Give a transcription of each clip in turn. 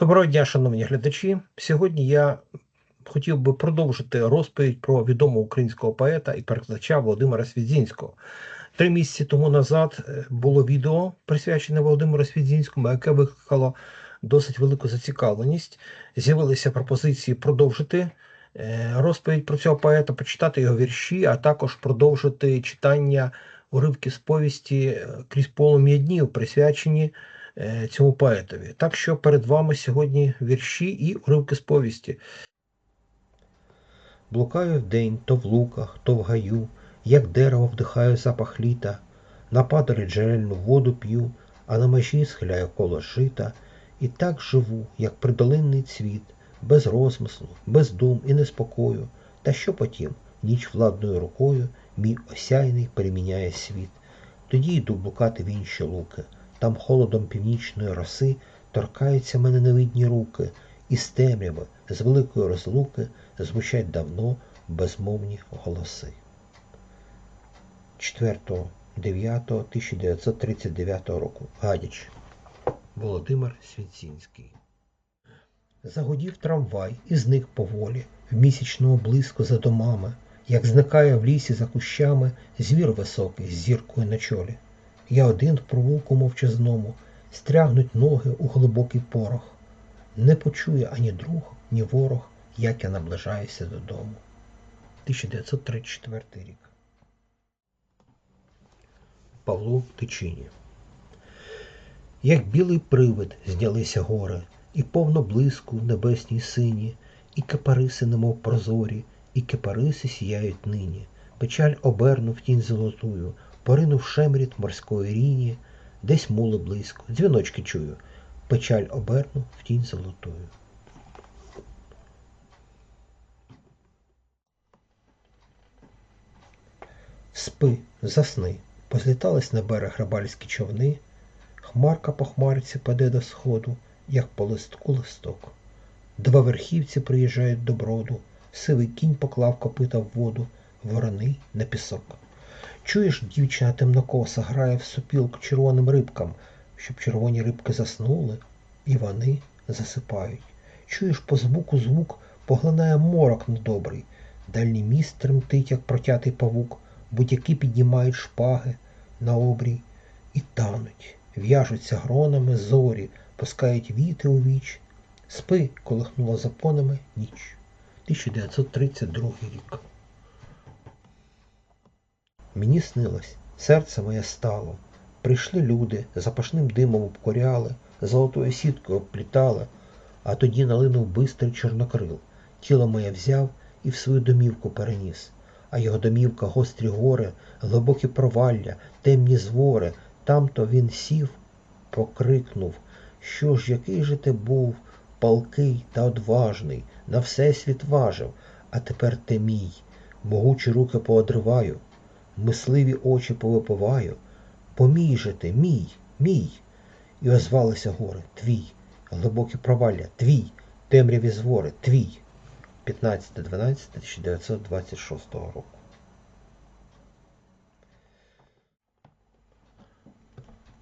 Доброго дня, шановні глядачі. Сьогодні я хотів би продовжити розповідь про відомого українського поета і перекладача Володимира Свідзінського. Три місяці тому назад е, було відео присвячене Володимиру Свідзінському, яке викликало досить велику зацікавленість. З'явилися пропозиції продовжити е, розповідь про цього поета, почитати його вірші, а також продовжити читання уривків з повісті е, крізь полум'я днів, присвячені цьому поетові. Так що перед вами сьогодні вірші і уривки з повісті. Блукаю вдень то в луках, то в гаю, як дерево вдихаю запах літа, на падалі джерельну воду п'ю, а на межі схиляю коло жита, і так живу, як придолинний цвіт, без розмислу, без дум і неспокою. Та що потім, ніч владною рукою, мій осяйний переміняє світ. Тоді йду блукати в інші луки, там холодом північної роси торкаються мене невидні руки, і з темряви, з великої розлуки звучать давно безмовні голоси. 4.9.1939 року. Гадяч. Володимир Свінцінський. Загудів трамвай і зник поволі, в місячному блиску за домами, як зникає в лісі за кущами звір високий з зіркою на чолі. Я один в провулку мовчазному, стрягнуть ноги у глибокий порох. Не почує ані друг, ні ворог, як я наближаюся додому. 1934 рік. Павло Тичині. Як білий привид знялися гори, і повно блиску небесній сині, і кипариси, немов прозорі, і кипариси сіяють нині. Печаль обернув тінь золотую, поринув шемріт морської ріні, десь мули близько, дзвіночки чую, печаль обернув в тінь золотую. Спи, засни, позлітались на берег рибальські човни, хмарка по хмарці паде до сходу, як по листку листок. Два верхівці приїжджають до броду, сивий кінь поклав копита в воду, ворони на пісок. Чуєш, дівчина темнокоса грає в сопілку червоним рибкам, щоб червоні рибки заснули, і вони засипають. Чуєш, по звуку звук поглинає морок недобрий, дальній міст тремтить, як протятий павук, будь-які піднімають шпаги на обрій і тануть, в'яжуться гронами зорі, пускають вітри у віч. Спи, колихнула запонами ніч. 1932 рік. Мені снилось, серце моє стало. Прийшли люди, запашним димом обкоряли, золотою сіткою обплітали, а тоді налинув бистрий чорнокрил. Тіло моє взяв і в свою домівку переніс, а його домівка гострі гори, глибокі провалля, темні звори. Там-то він сів, покрикнув, що ж, який же ти був, палкий та одважний, на всесвіт важив, а тепер ти мій, могучі руки поодриваю мисливі очі повипиваю. Помій же ти, мій, мій. І озвалися гори, твій, глибокі провалля, твій, темряві звори, твій. 15.12.1926 року.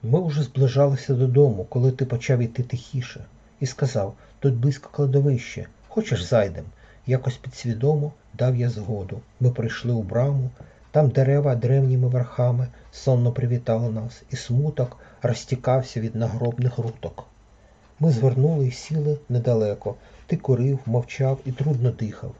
Ми вже зближалися додому, коли ти почав іти тихіше, і сказав, тут близько кладовище, хочеш зайдем. Якось підсвідомо дав я згоду. Ми прийшли у браму, там дерева древніми верхами сонно привітали нас, і смуток розтікався від нагробних руток. Ми звернули і сіли недалеко. Ти курив, мовчав і трудно дихав.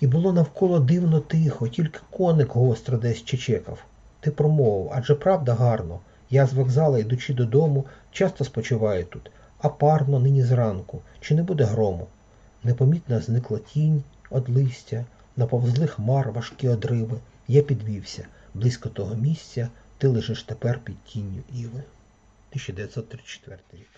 І було навколо дивно тихо, тільки коник гостро десь чечекав. Ти промовив, адже правда гарно. Я з вокзала, йдучи додому, часто спочиваю тут, а парно нині зранку, чи не буде грому? Непомітно зникла тінь од листя, наповзли хмар важкі одриви. Я підвівся. Близько того місця ти лежиш тепер під тінню Іви. 1934 рік.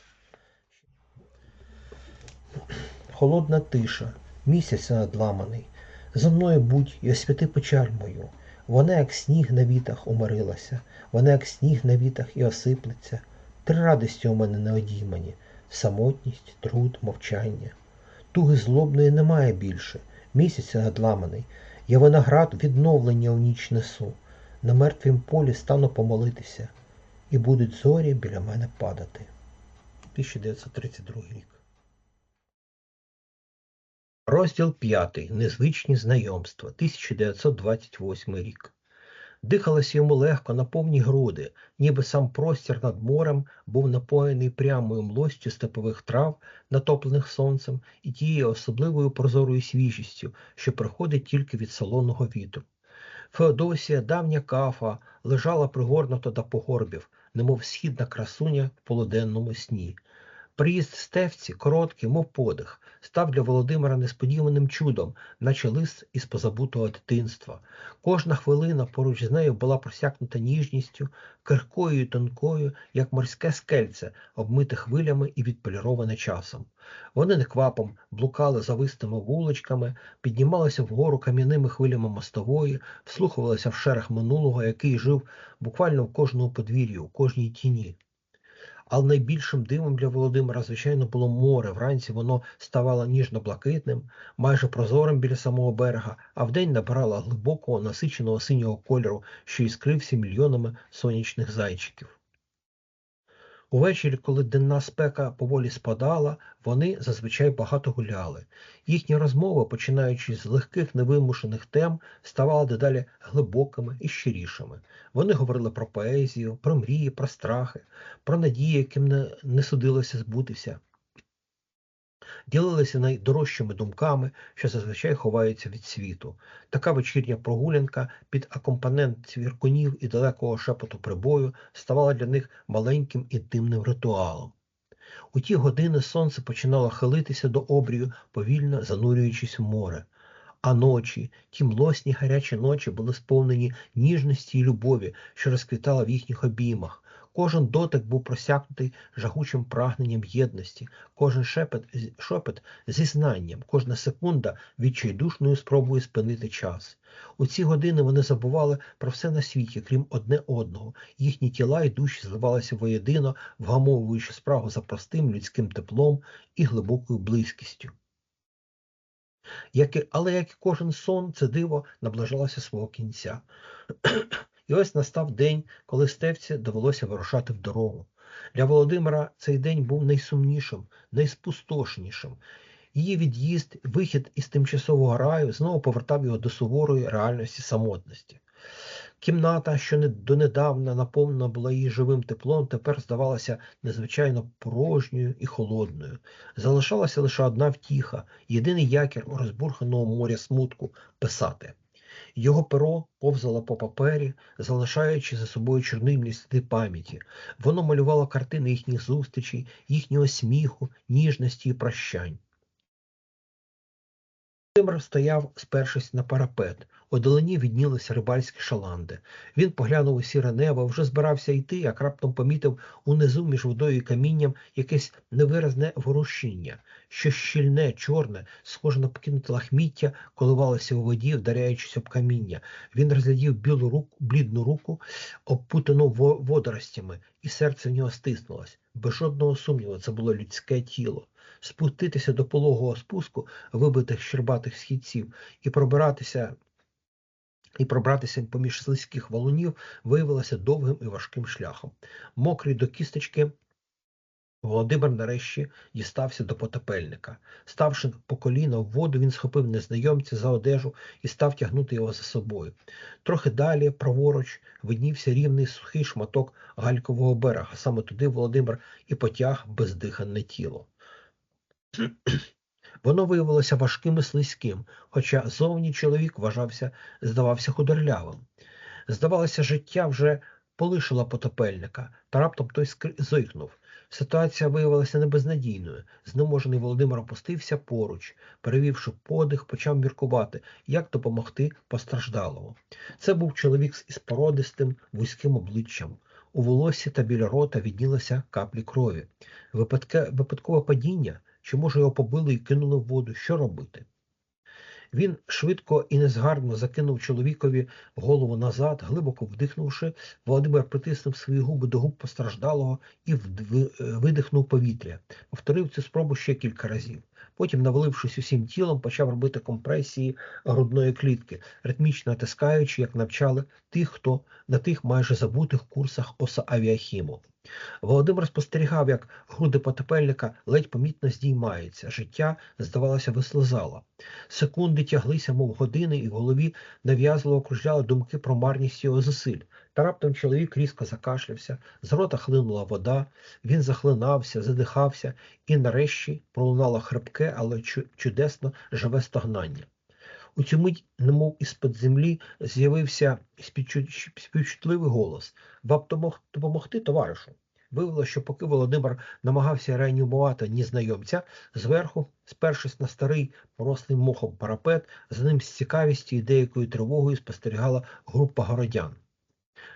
Холодна тиша, місяць надламаний. За мною будь і освяти печаль мою. Вона, як сніг на вітах, умирилася, вона, як сніг на вітах і осиплеться. Три радості у мене не одіймані самотність, труд, мовчання. Туги злобної немає більше, місяць надламаний. Я виноград відновлення у ніч несу, на мертвім полі стану помолитися, і будуть зорі біля мене падати. 1932 рік. Розділ 5. Незвичні знайомства. 1928 рік. Дихалося йому легко на повні груди, ніби сам простір над морем був напоєний прямою млостю степових трав, натоплених сонцем, і тією особливою прозорою свіжістю, що приходить тільки від солоного вітру. Феодосія, давня кафа, лежала пригорнута до погорбів, немов східна красуня в полуденному сні. Приїзд стевці, короткий, мов подих, став для Володимира несподіваним чудом, наче лист із позабутого дитинства. Кожна хвилина поруч з нею була просякнута ніжністю, киркою і тонкою, як морське скельце, обмите хвилями і відполіроване часом. Вони неквапом блукали завистими вуличками, піднімалися вгору кам'яними хвилями мостової, вслухувалися в шерах минулого, який жив буквально в кожному подвір'ю, у кожній тіні. Але найбільшим дивом для Володимира, звичайно, було море. Вранці воно ставало ніжно-блакитним, майже прозорим біля самого берега, а вдень набирало глибокого, насиченого синього кольору, що іскрився мільйонами сонячних зайчиків. Увечері, коли денна спека поволі спадала, вони зазвичай багато гуляли. Їхні розмови, починаючи з легких невимушених тем, ставали дедалі глибокими і щирішими. Вони говорили про поезію, про мрії, про страхи, про надії, яким не, не судилося збутися. Ділилися найдорожчими думками, що зазвичай ховаються від світу. Така вечірня прогулянка під акомпанент цвіркунів і далекого шепоту прибою ставала для них маленьким інтимним ритуалом. У ті години сонце починало хилитися до обрію, повільно занурюючись в море. А ночі, ті млосні гарячі ночі були сповнені ніжності і любові, що розквітала в їхніх обіймах. Кожен дотик був просякнутий жагучим прагненням єдності, кожен шепет, шепет зізнанням, кожна секунда відчайдушною спробою спинити час. У ці години вони забували про все на світі, крім одне одного. Їхні тіла і душі зливалися воєдино, вгамовуючи справу за простим людським теплом і глибокою близькістю. Як і, але як і кожен сон, це диво наближалося свого кінця. І ось настав день, коли стевці довелося вирушати в дорогу. Для Володимира цей день був найсумнішим, найспустошнішим. Її від'їзд, вихід із тимчасового раю знову повертав його до суворої реальності самотності. Кімната, що донедавна наповнена була її живим теплом, тепер здавалася незвичайно порожньою і холодною. Залишалася лише одна втіха, єдиний якір у розбурханого моря смутку писати. Його перо повзало по папері, залишаючи за собою чорнильні сліди пам'яті. Воно малювало картини їхніх зустрічей, їхнього сміху, ніжності і прощань. Володимир стояв, спершись на парапет. У долині віднілися рибальські шаланди. Він поглянув у сіре небо, вже збирався йти, як раптом помітив унизу між водою і камінням якесь невиразне ворушіння, що щільне, чорне, схоже на покинуте лахміття, коливалося у воді, вдаряючись об каміння. Він розглядів білу руку, блідну руку, обпутану водоростями, і серце в нього стиснулось. Без жодного сумніву, це було людське тіло. Спуститися до пологого спуску вибитих щербатих східців і пробиратися і пробратися поміж слизьких валунів виявилося довгим і важким шляхом. Мокрий до кісточки, Володимир нарешті дістався до потопельника. Ставши по коліна в воду, він схопив незнайомця за одежу і став тягнути його за собою. Трохи далі, праворуч, виднівся рівний сухий шматок галькового берега. Саме туди Володимир і потяг бездиханне тіло. Воно виявилося важким і слизьким, хоча зовні чоловік вважався, здавався худорлявим. Здавалося, життя вже полишило потопельника, та раптом той зойкнув. Ситуація виявилася небезнадійною. Знеможений Володимир опустився поруч, перевівши подих, почав міркувати, як допомогти постраждалому. Це був чоловік із породистим вузьким обличчям. У волосі та біля рота віднілися каплі крові. Випадке, випадкове падіння чи, може, його побили і кинули в воду? Що робити? Він швидко і незгарно закинув чоловікові голову назад, глибоко вдихнувши, Володимир притиснув свої губи до губ постраждалого і видихнув повітря. Повторив цю спробу ще кілька разів. Потім, навалившись усім тілом, почав робити компресії грудної клітки, ритмічно натискаючи, як навчали тих, хто на тих майже забутих курсах оса авіахіму. Володимир спостерігав, як груди потепельника ледь помітно здіймаються. Життя, здавалося, вислизало. Секунди тяглися, мов години, і в голові нав'язливо кружляли думки про марність його зусиль. Та раптом чоловік різко закашлявся, з рота хлинула вода, він захлинався, задихався, і нарешті пролунало хрипке, але чудесно живе стогнання. У цю мить, немов із-під землі, з'явився співчутливий голос Вам допомогти, товаришу? Виявилося, що поки Володимир намагався реанімувати незнайомця, зверху, спершись на старий порослий мохом парапет, за ним з цікавістю і деякою тривогою спостерігала група городян.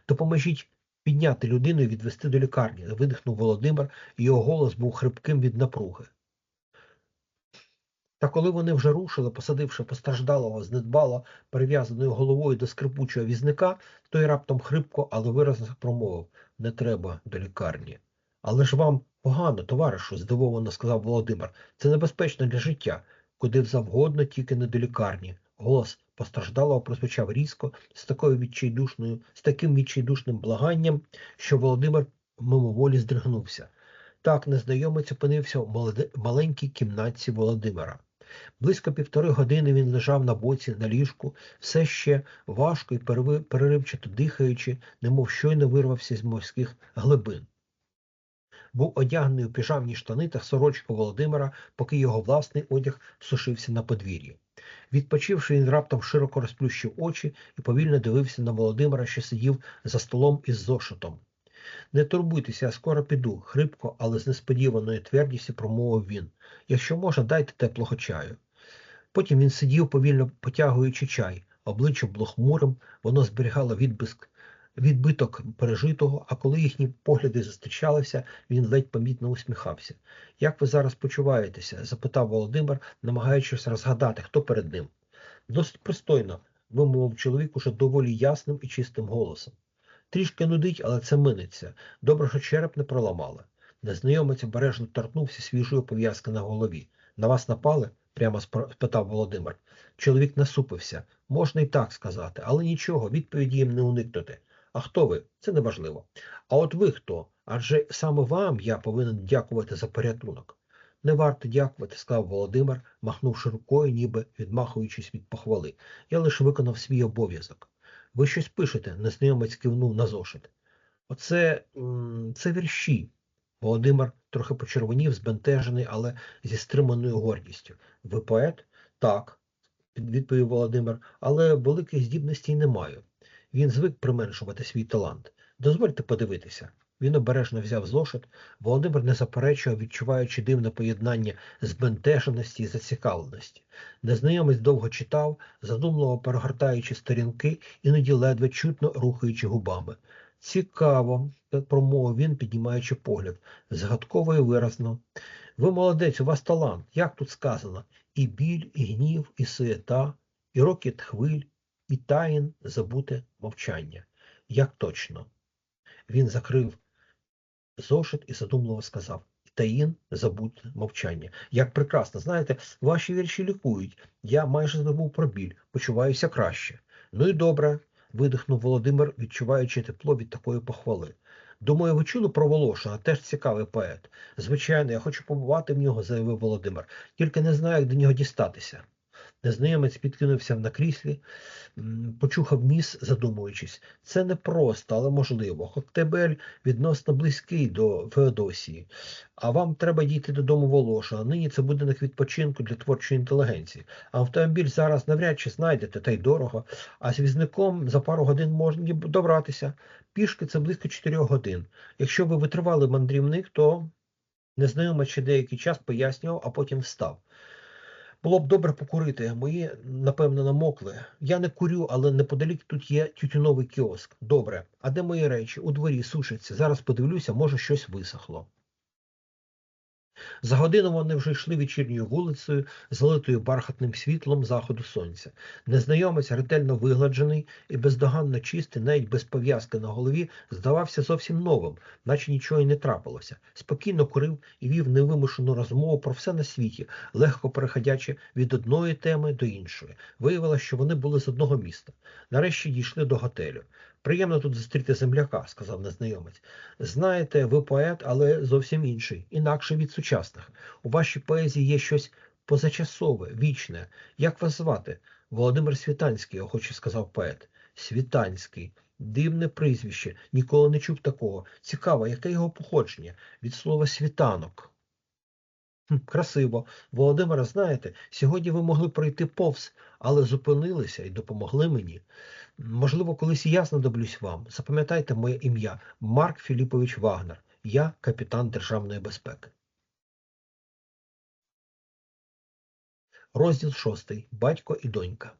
Допоможіть підняти людину і відвести до лікарні, видихнув Володимир, і його голос був хрипким від напруги. Та коли вони вже рушили, посадивши постраждалого з недбало перев'язаною головою до скрипучого візника, той раптом хрипко, але виразно промовив не треба до лікарні. Але ж вам погано, товаришу, здивовано сказав Володимир. Це небезпечно для життя. Куди завгодно, тільки не до лікарні. Голос постраждалого прозвучав різко, з такою відчайдушною, з таким відчайдушним благанням, що Володимир мимоволі здригнувся. Так незнайомець опинився в маленькій кімнатці Володимира. Близько півтори години він лежав на боці на ліжку, все ще важко і переривчато дихаючи, немов щойно вирвався з морських глибин. Був одягнений у піжамні штани та сорочку Володимира, поки його власний одяг сушився на подвір'ї. Відпочивши, він раптом широко розплющив очі і повільно дивився на Володимира, що сидів за столом із зошитом. Не турбуйтеся, я скоро піду, хрипко, але з несподіваною твердістю промовив він. Якщо можна, дайте теплого чаю. Потім він сидів, повільно потягуючи чай, обличчя було хмурим, воно зберігало відбиск, відбиток пережитого, а коли їхні погляди зустрічалися, він ледь помітно усміхався. Як ви зараз почуваєтеся? запитав Володимир, намагаючись розгадати, хто перед ним. Досить пристойно, вимовив чоловік уже доволі ясним і чистим голосом. Трішки нудить, але це минеться. Добре, що череп не проламали. Незнайомець обережно торкнувся свіжої пов'язки на голові. На вас напали? прямо спитав Володимир. Чоловік насупився. Можна і так сказати, але нічого, відповіді їм не уникнути. А хто ви? Це неважливо. А от ви хто? Адже саме вам я повинен дякувати за порятунок. Не варто дякувати, сказав Володимир, махнувши рукою, ніби відмахуючись від похвали. Я лише виконав свій обов'язок. Ви щось пишете, незнайомець кивнув на зошит. Оце це вірші. Володимир трохи почервонів, збентежений, але зі стриманою гордістю. Ви поет? Так, відповів Володимир, але великих здібностей не маю. Він звик применшувати свій талант. Дозвольте подивитися. Він обережно взяв зошит. Володимир не заперечував, відчуваючи дивне поєднання збентеженості і зацікавленості. Незнайомець довго читав, задумливо перегортаючи сторінки, іноді ледве чутно рухаючи губами. Цікаво, промовив він, піднімаючи погляд, згадково і виразно. Ви молодець, у вас талант, як тут сказано, і біль, і гнів, і суєта, і рокіт хвиль, і таїн забуте мовчання. Як точно? Він закрив зошит і задумливо сказав. Таїн забуте мовчання. Як прекрасно, знаєте, ваші вірші лікують. Я майже забув про біль, почуваюся краще. Ну і добре, видихнув Володимир, відчуваючи тепло від такої похвали. Думаю, ви чули про Волошина, теж цікавий поет. Звичайно, я хочу побувати в нього, заявив Володимир, тільки не знаю, як до нього дістатися. Незнайомець підкинувся на кріслі, почухав ніс, задумуючись. Це непросто, але можливо. Коктебель відносно близький до Феодосії, а вам треба дійти додому Волоша. А нині це будинок відпочинку для творчої інтелігенції. Автомобіль зараз навряд чи знайдете, та й дорого, а з візником за пару годин можна добратися. Пішки це близько 4 годин. Якщо ви витривали мандрівник, то незнайомець ще деякий час пояснював, а потім встав. Було б добре покурити. Мої, напевно, намокли. Я не курю, але неподалік тут є тютюновий кіоск. Добре. А де мої речі? У дворі сушаться. Зараз подивлюся, може щось висохло. За годину вони вже йшли вечірньою вулицею, залитою бархатним світлом заходу сонця. Незнайомець, ретельно вигладжений і бездоганно чистий, навіть без пов'язки на голові, здавався зовсім новим, наче нічого й не трапилося. Спокійно курив і вів невимушену розмову про все на світі, легко переходячи від одної теми до іншої. Виявилося, що вони були з одного міста. Нарешті дійшли до готелю. Приємно тут зустріти земляка, сказав незнайомець. Знаєте, ви поет, але зовсім інший, інакше від сучасних. У вашій поезії є щось позачасове, вічне. Як вас звати? Володимир Світанський, охоче сказав поет. Світанський. Дивне прізвище, ніколи не чув такого. Цікаво, яке його походження? Від слова світанок. Красиво. Володимира, знаєте, сьогодні ви могли пройти повз, але зупинилися і допомогли мені. Можливо, колись і я знадоблюсь вам. Запам'ятайте моє ім'я Марк Філіпович Вагнер. Я капітан Державної безпеки. Розділ 6. Батько і донька.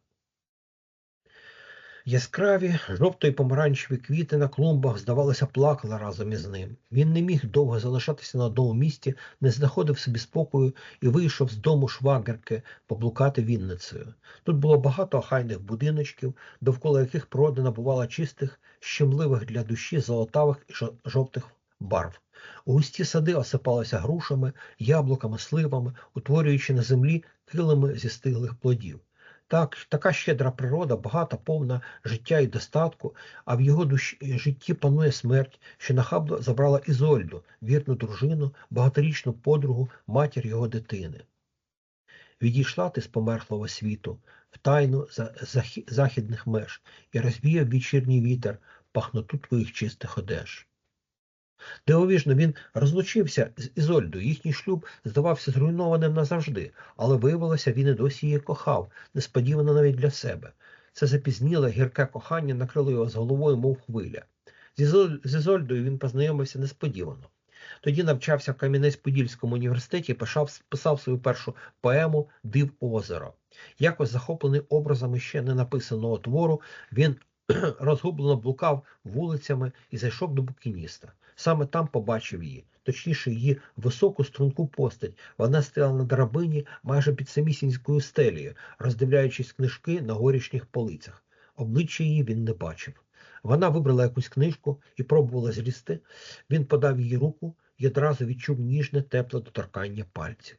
Яскраві жовто й помаранчеві квіти на клумбах, здавалося, плакали разом із ним. Він не міг довго залишатися на одному місці, не знаходив собі спокою і вийшов з дому швагерки поблукати Вінницею. Тут було багато охайних будиночків, довкола яких природа набувала чистих, щемливих для душі золотавих і жовтих барв. Густі сади осипалися грушами, яблуками, сливами, утворюючи на землі килими зі стиглих плодів. Так, така щедра природа, багата, повна життя і достатку, а в його душі житті панує смерть, що нахабно забрала Ізольду, вірну дружину, багаторічну подругу, матір його дитини. Відійшла ти з померхлого світу в тайну західних меж і розвіяв вечірній вітер пахноту твоїх чистих одеж. Дивовижно, він розлучився з Ізольдою. Їхній шлюб здавався зруйнованим назавжди, але виявилося, він і досі її кохав, несподівано навіть для себе. Це запізніле гірке кохання накрило його з головою, мов хвиля. З Ізольдою він познайомився несподівано. Тоді навчався в Кам'янець-Подільському університеті писав, писав свою першу поему Див озеро. Якось захоплений образами ще не написаного твору, він розгублено блукав вулицями і зайшов до букініста. Саме там побачив її, точніше, її високу струнку постать. Вона стояла на драбині майже під самісінькою стелею, роздивляючись книжки на горішніх полицях. Обличчя її він не бачив. Вона вибрала якусь книжку і пробувала злізти. Він подав їй руку і одразу відчув ніжне, тепле доторкання пальців.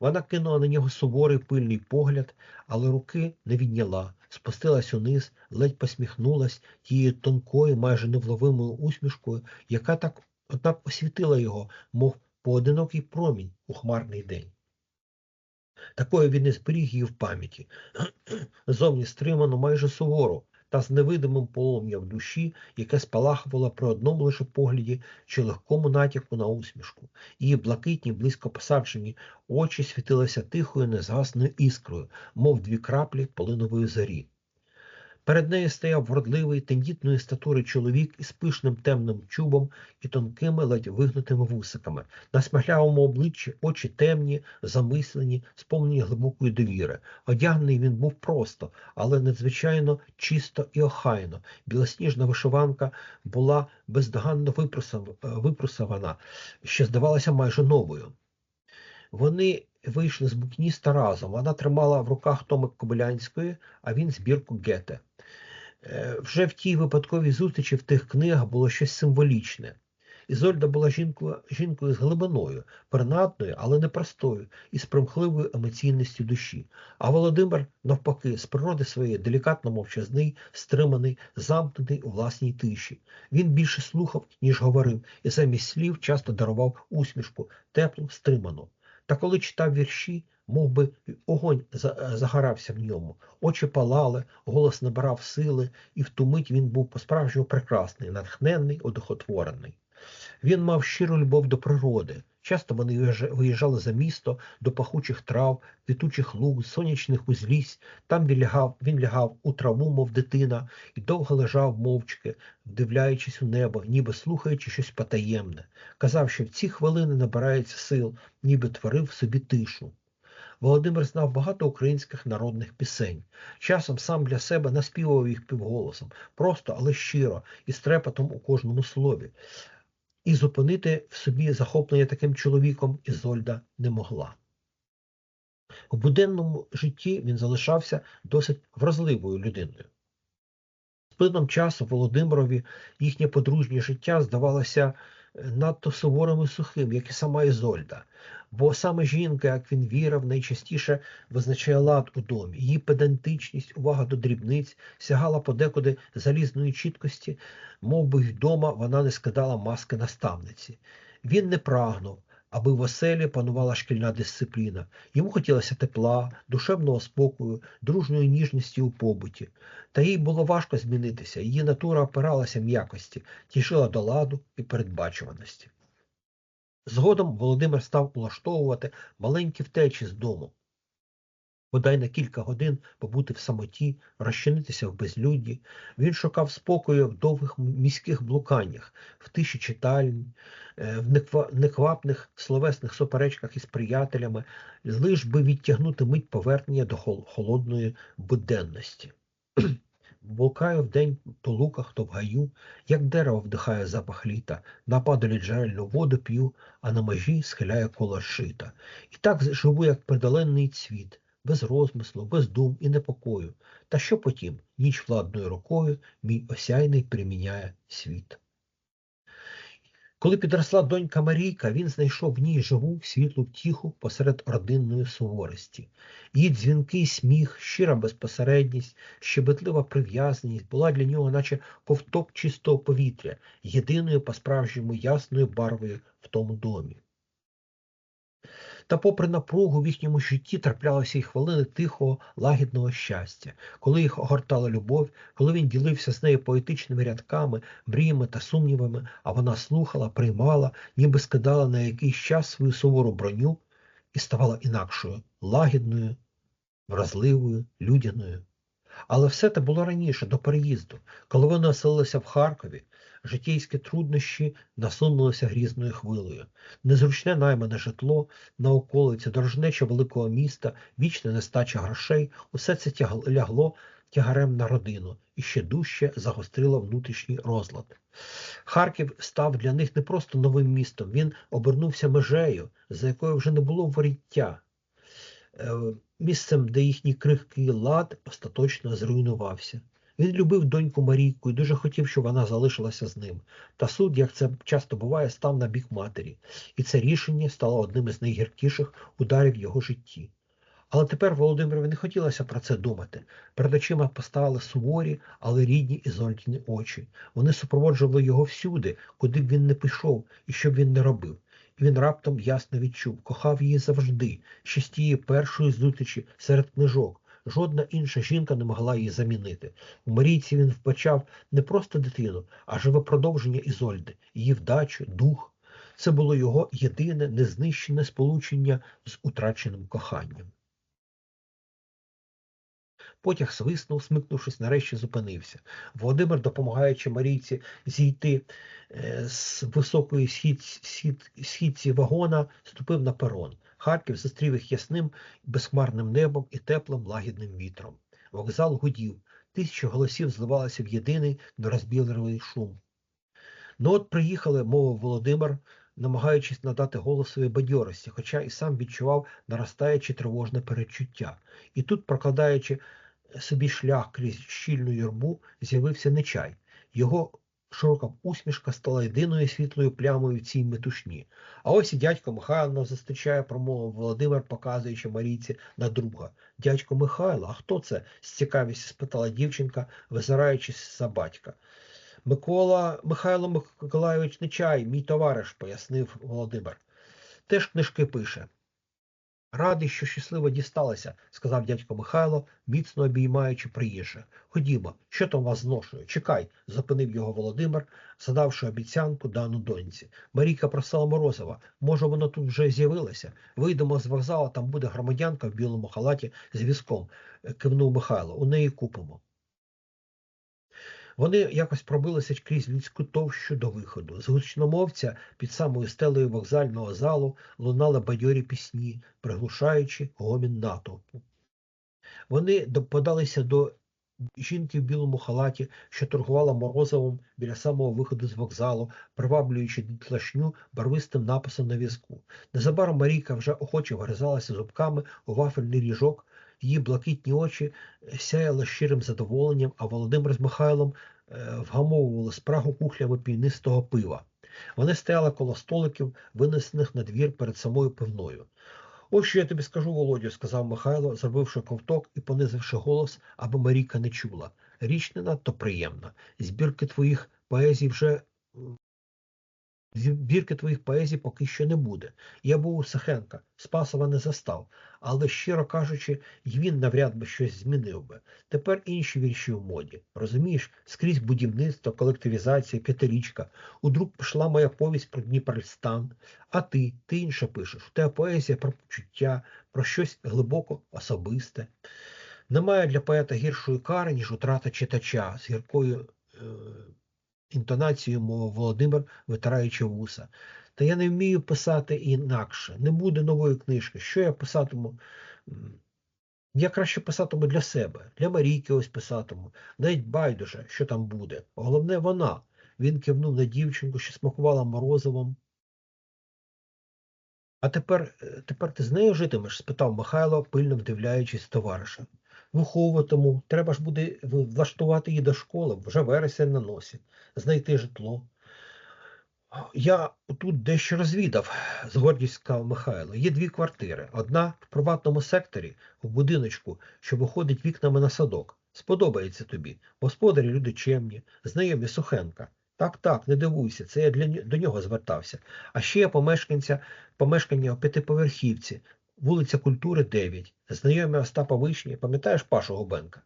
Вона кинула на нього суворий пильний погляд, але руки не відняла, спустилась униз, ледь посміхнулась тією тонкою, майже невловимою усмішкою, яка так однак освітила його, мов поодинокий промінь у хмарний день. Такою він і зберіг її в пам'яті, зовні стримано майже суворо, та з невидимим полум'ям душі, яке спалахувало при одному лише погляді чи легкому натяку на усмішку. Її блакитні, близько посаджені очі світилися тихою, незгасною іскрою, мов дві краплі полинової зорі. Перед нею стояв вродливий, тендітної статури чоловік із пишним темним чубом і тонкими, ледь вигнутими вусиками. На смаглявому обличчі очі темні, замислені, сповнені глибокої довіри. Одягнений він був просто, але надзвичайно чисто і охайно. Білосніжна вишиванка була бездоганно випросована, що здавалася майже новою. Вони вийшли з букніста разом. Вона тримала в руках Томик Кобилянської, а він збірку Гете. Е, Вже в тій випадковій зустрічі в тих книгах було щось символічне. Ізольда була жінкою, жінкою з глибиною, принадною, але непростою, і з примхливою емоційністю душі. А Володимир, навпаки, з природи своєї делікатно мовчазний, стриманий, замкнений у власній тиші. Він більше слухав, ніж говорив, і замість слів часто дарував усмішку, теплу, стриману. Та коли читав вірші, мов би огонь загорався в ньому, очі палали, голос набирав сили, і в ту мить він був по-справжньому прекрасний, натхненний, одухотворений. Він мав щиру любов до природи. Часто вони виїжджали за місто до пахучих трав, квітучих луг, сонячних узлісь. Там він лягав, він лягав у траву, мов дитина, і довго лежав мовчки, вдивляючись у небо, ніби слухаючи щось потаємне. Казав, що в ці хвилини набирається сил, ніби творив собі тишу. Володимир знав багато українських народних пісень. Часом сам для себе наспівував їх півголосом, просто, але щиро, і з трепетом у кожному слові. І зупинити в собі захоплення таким чоловіком Ізольда не могла. У буденному житті він залишався досить вразливою людиною. З плином часу Володимирові їхнє подружнє життя здавалося е, надто суворим і сухим, як і сама Ізольда. Бо саме жінка, як він вірив, найчастіше визначає лад у домі. Її педантичність, увага до дрібниць сягала подекуди залізної чіткості, мов би вдома вона не скидала маски наставниці. Він не прагнув, аби в оселі панувала шкільна дисципліна. Йому хотілося тепла, душевного спокою, дружньої ніжності у побуті. Та їй було важко змінитися, її натура опиралася м'якості, тішила до ладу і передбачуваності. Згодом Володимир став улаштовувати маленькі втечі з дому. Бодай на кілька годин побути в самоті, розчинитися в безлюдді. Він шукав спокою в довгих міських блуканнях, в тиші читальні, е, в неквапних словесних суперечках із приятелями, лиш би відтягнути мить повернення до холодної буденності. Блукаю вдень то луках, то в гаю, як дерево вдихає запах літа, на падолі джерельну воду п'ю, а на межі схиляє коло шита. І так живу, як придаленний цвіт, без розмислу, без дум і непокою. Та що потім ніч владною рукою мій осяйний приміняє світ. Коли підросла донька Марійка, він знайшов в ній живу світлу втіху посеред родинної суворості. Її дзвінкий сміх, щира безпосередність, щебетлива прив'язаність була для нього, наче ковток чистого повітря, єдиною по справжньому ясною барвою в тому домі. Та, попри напругу в їхньому житті траплялися й хвилини тихого, лагідного щастя, коли їх огортала любов, коли він ділився з нею поетичними рядками, мріями та сумнівами, а вона слухала, приймала, ніби скидала на якийсь час свою сувору броню і ставала інакшою, лагідною, вразливою, людяною. Але все це було раніше, до переїзду, коли вони оселилися в Харкові, житейські труднощі насунулися грізною хвилею. Незручне наймане житло на околиці, дорожнеча великого міста, вічна нестача грошей, усе це лягло тягарем на родину і ще дужче загострило внутрішній розлад. Харків став для них не просто новим містом, він обернувся межею, за якою вже не було воріття. Е, місцем, де їхній крихкий лад остаточно зруйнувався. Він любив доньку Марійку і дуже хотів, щоб вона залишилася з ним. Та суд, як це часто буває, став на бік матері, і це рішення стало одним із найгіркіших ударів його житті. Але тепер Володимирові не хотілося про це думати. Перед очима поставили суворі, але рідні ізольтні очі. Вони супроводжували його всюди, куди б він не пішов і що б він не робив. І він раптом ясно відчув, кохав її завжди, ще з тієї першої зустрічі серед книжок. Жодна інша жінка не могла її замінити. У Марійці він вбачав не просто дитину, а живе продовження Ізольди, її вдачу, дух. Це було його єдине незнищене сполучення з утраченим коханням. Потяг свиснув, смикнувшись, нарешті зупинився. Володимир, допомагаючи Марійці зійти е, з високої схід, схід, східці вагона, ступив на перон. Харків зустрів їх ясним, безхмарним небом і теплим лагідним вітром. Вокзал гудів, тисячі голосів зливалися в єдиний нерозбірливий шум. Ну от приїхали, мовив Володимир, намагаючись надати голосові бадьорості, хоча і сам відчував наростаюче тривожне перечуття. І тут, прокладаючи собі шлях крізь щільну юрбу, з'явився нечай. Його широка усмішка стала єдиною світлою плямою в цій метушні. А ось і дядько Михайло зустрічає промову Володимир, показуючи Марійці на друга. Дядько Михайло, а хто це? з цікавістю спитала дівчинка, визираючись за батька. Микола Михайло Миколайович Нечай, мій товариш, пояснив Володимир. Теж книжки пише. Радий, що щасливо дісталася, сказав дядько Михайло, міцно обіймаючи приїжджа. Ходімо, що там вас зношує? Чекай, зупинив його Володимир, задавши обіцянку дану доньці. Марійка просила Морозова. Може, вона тут вже з'явилася? Вийдемо з вокзала, там буде громадянка в білому халаті з візком, кивнув Михайло. У неї купимо. Вони якось пробилися крізь людську товщу до виходу. З гучномовця під самою стелею вокзального залу лунали бадьорі пісні, приглушаючи гомін натовпу. Вони подалися до жінки в білому халаті, що торгувала морозовим біля самого виходу з вокзалу, приваблюючи тлашню барвистим написом на візку. Незабаром Марійка вже охоче вгризалася зубками у вафельний ріжок, її блакитні очі сяяли щирим задоволенням, а Володимир з Михайлом е, вгамовували спрагу кухлями півнистого пива. Вони стояли коло столиків, винесених на двір перед самою пивною. Ось що я тобі скажу, Володю, сказав Михайло, зробивши ковток і понизивши голос, аби Марійка не чула. Річ не надто приємна. Збірки твоїх поезій вже. Збірки твоїх поезій поки що не буде. Я був у Сахенка, Спасова не застав, але, щиро кажучи, й він навряд би щось змінив би. Тепер інші вірші у моді. Розумієш, скрізь будівництво, колективізація, п'ятирічка. У пішла моя повість про Дніпрстан. А ти, ти інше пишеш. У тебе поезія про почуття, про щось глибоко особисте. Немає для поета гіршої кари, ніж утрата читача з гіркою е, інтонацією мовив Володимир, витираючи вуса. Та я не вмію писати інакше. Не буде нової книжки. Що я писатиму? Я краще писатиму для себе, для Марійки ось писатиму. Навіть байдуже, що там буде. Головне вона. Він кивнув на дівчинку, що смакувала морозивом. А тепер, е, тепер ти з нею житимеш? спитав Михайло, пильно вдивляючись товариша. Виховуватиму, треба ж буде влаштувати її до школи, вже вересень на носі, знайти житло. Я тут дещо розвідав, з гордістю сказав Михайло. Є дві квартири. Одна в приватному секторі, в будиночку, що виходить вікнами на садок. Сподобається тобі. Господарі люди чемні, знайомі Сухенка. Так, так, не дивуйся, це я для до нього звертався. А ще є помешканця, помешкання у п'ятиповерхівці, вулиця Культури 9. Знайомі Остапа Вишні, пам'ятаєш Пашу Губенка?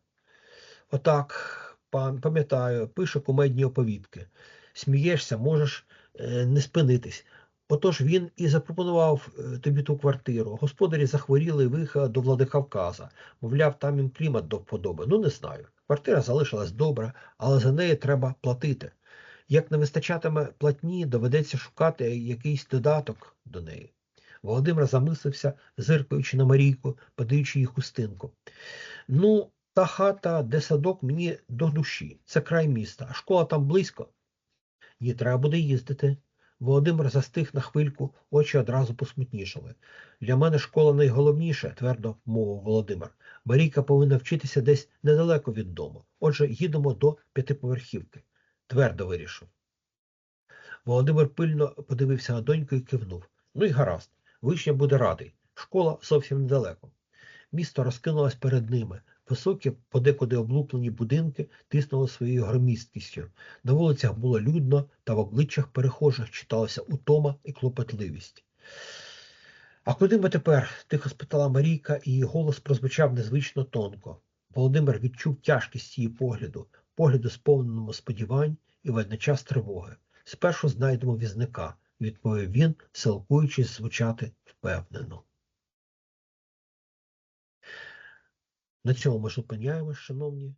Отак, пам'ятаю, пише кумедні оповідки. Смієшся, можеш е, не спинитись. Отож він і запропонував е, тобі ту квартиру. Господарі захворіли і виїхали до Владикавказа. Мовляв, там їм клімат до вподоби. Ну, не знаю. Квартира залишилась добра, але за неї треба платити. Як не вистачатиме платні, доведеться шукати якийсь додаток до неї. Володимир замислився, зиркаючи на Марійку, подаючи їй хустинку. Ну, та хата, де садок, мені до душі. Це край міста, а школа там близько. Їй треба буде їздити. Володимир застиг на хвильку, очі одразу посмутнішали. Для мене школа найголовніше, твердо мовив Володимир. Марійка повинна вчитися десь недалеко від дому. Отже, їдемо до п'ятиповерхівки. Твердо вирішив. Володимир пильно подивився на доньку і кивнув. Ну й гаразд, вишня буде радий. Школа зовсім недалеко. Місто розкинулось перед ними. Високі, подекуди облуплені будинки тиснули своєю громісткістю. На вулицях було людно, та в обличчях перехожих читалася утома і клопотливість. А куди ми тепер? тихо спитала Марійка, і її голос прозвучав незвично тонко. Володимир відчув тяжкість її погляду, погляду сповненому сподівань і водночас тривоги. Спершу знайдемо візника, відповів він, силкуючись звучати впевнено. На цьому ми зупиняємось, шановні